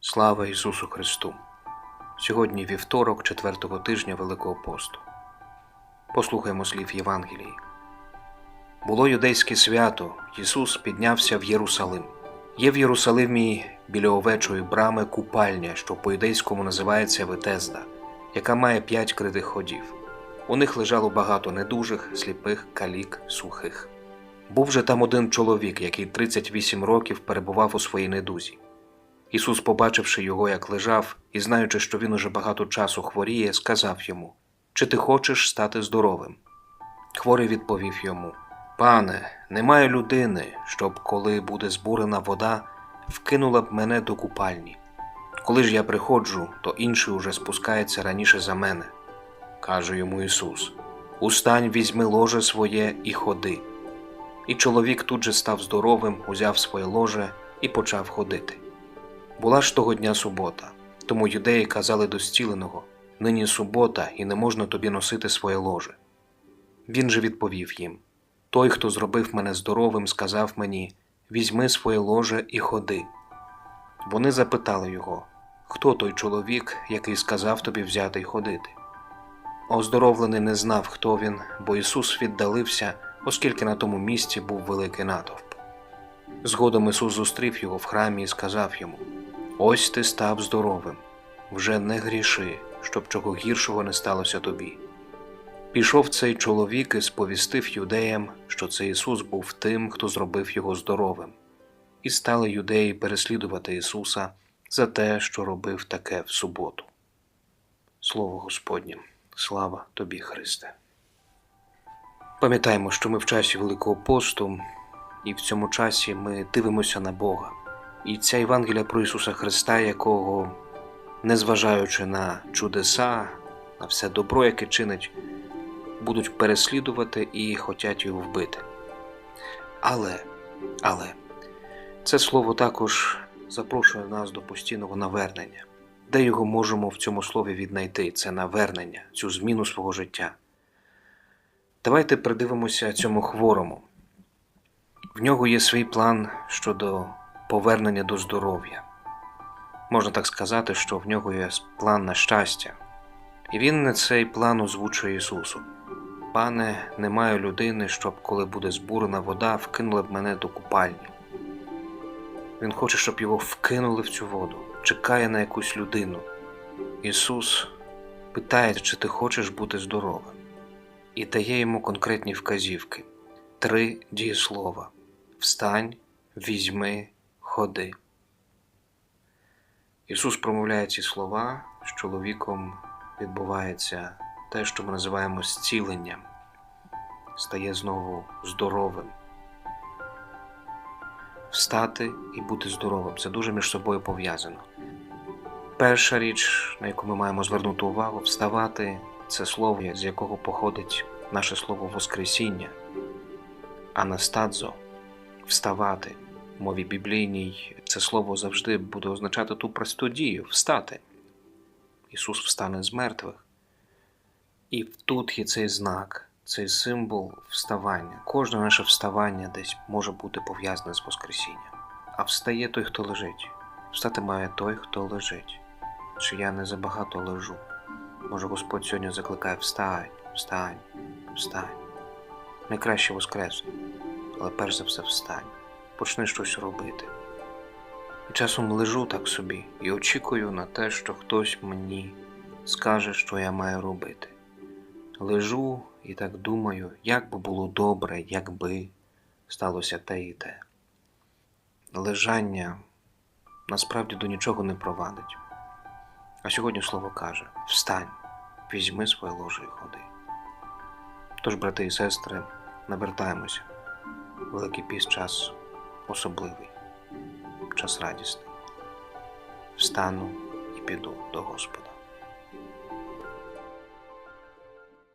Слава Ісусу Христу! Сьогодні вівторок четвертого тижня Великого посту. Послухаймо слів Євангелії. Було юдейське свято, Ісус піднявся в Єрусалим. Є в Єрусалимі біля овечої брами купальня, що по-юдейському називається Ветезда, яка має п'ять критих ходів. У них лежало багато недужих, сліпих, калік, сухих. Був же там один чоловік, який 38 років перебував у своїй недузі. Ісус, побачивши його, як лежав, і знаючи, що він уже багато часу хворіє, сказав йому: Чи ти хочеш стати здоровим? Хворий відповів йому: Пане, немає людини, щоб, коли буде збурена вода, вкинула б мене до купальні. Коли ж я приходжу, то інший уже спускається раніше за мене. Каже йому Ісус: Устань, візьми ложе своє і ходи. І чоловік тут же став здоровим, узяв своє ложе і почав ходити. Була ж того дня субота, тому юдеї казали до зціленого нині субота, і не можна тобі носити своє ложе. Він же відповів їм Той, хто зробив мене здоровим, сказав мені Візьми своє ложе і ходи. Вони запитали його Хто той чоловік, який сказав тобі взяти й ходити? Оздоровлений не знав, хто він, бо Ісус віддалився, оскільки на тому місці був великий натовп. Згодом Ісус зустрів його в храмі і сказав йому Ось ти став здоровим, вже не гріши, щоб чого гіршого не сталося тобі. Пішов цей чоловік і сповістив юдеям, що це Ісус був тим, хто зробив його здоровим, і стали юдеї переслідувати Ісуса за те, що робив таке в суботу. Слово Господнє, слава тобі, Христе. Пам'ятаємо, що ми в часі Великого посту, і в цьому часі ми дивимося на Бога. І ця Євангелія про Ісуса Христа, якого, незважаючи на чудеса, на все добро, яке чинить, будуть переслідувати і хочуть його вбити. Але, але, це слово також запрошує нас до постійного навернення. Де його можемо в цьому слові віднайти? Це навернення, цю зміну свого життя. Давайте придивимося цьому хворому. В нього є свій план щодо повернення до здоров'я. Можна так сказати, що в нього є план на щастя. І він на цей план озвучує Ісусу. Пане, немає людини, щоб, коли буде збурена вода, вкинула б мене до купальні. Він хоче, щоб його вкинули в цю воду, чекає на якусь людину. Ісус питає, чи ти хочеш бути здоровим, і дає йому конкретні вказівки: три дієслова: Встань, візьми, ходи. Ісус промовляє ці слова, з чоловіком відбувається те, що ми називаємо зціленням, стає знову здоровим. Встати і бути здоровим це дуже між собою пов'язано. Перша річ, на яку ми маємо звернути увагу, вставати це слово, з якого походить наше слово Воскресіння, анастадзо вставати. Мові біблійній це слово завжди буде означати ту просту дію встати. Ісус встане з мертвих. І тут є цей знак, цей символ вставання. Кожне наше вставання десь може бути пов'язане з Воскресінням. А встає той, хто лежить. Встати має той, хто лежить. Чи я не забагато лежу? Може, Господь сьогодні закликає встань, встань, встань. Найкраще воскресне, але перш за все встань, почни щось робити. І часом лежу так собі і очікую на те, що хтось мені скаже, що я маю робити. Лежу і так думаю, як би було добре, якби сталося те і те. Лежання насправді до нічого не провадить. А сьогодні слово каже: Встань, візьми своє ложе і ходи. Тож, брати і сестри, навертаємося. Великий піст час особливий, час радісний. Встану і піду до Господа.